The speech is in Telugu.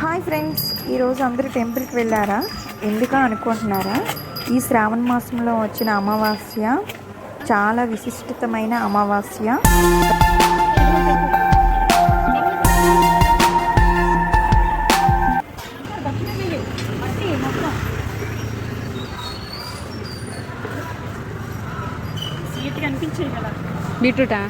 హాయ్ ఫ్రెండ్స్ ఈరోజు అందరూ టెంపుల్కి వెళ్ళారా? ఎందుక అనుకుంటున్నారా? ఈ శ్రావణ మాసంలో వచ్చిన అమావాస్య చాలా విశిష్టమైన అమావాస్య. బీట్రూటా?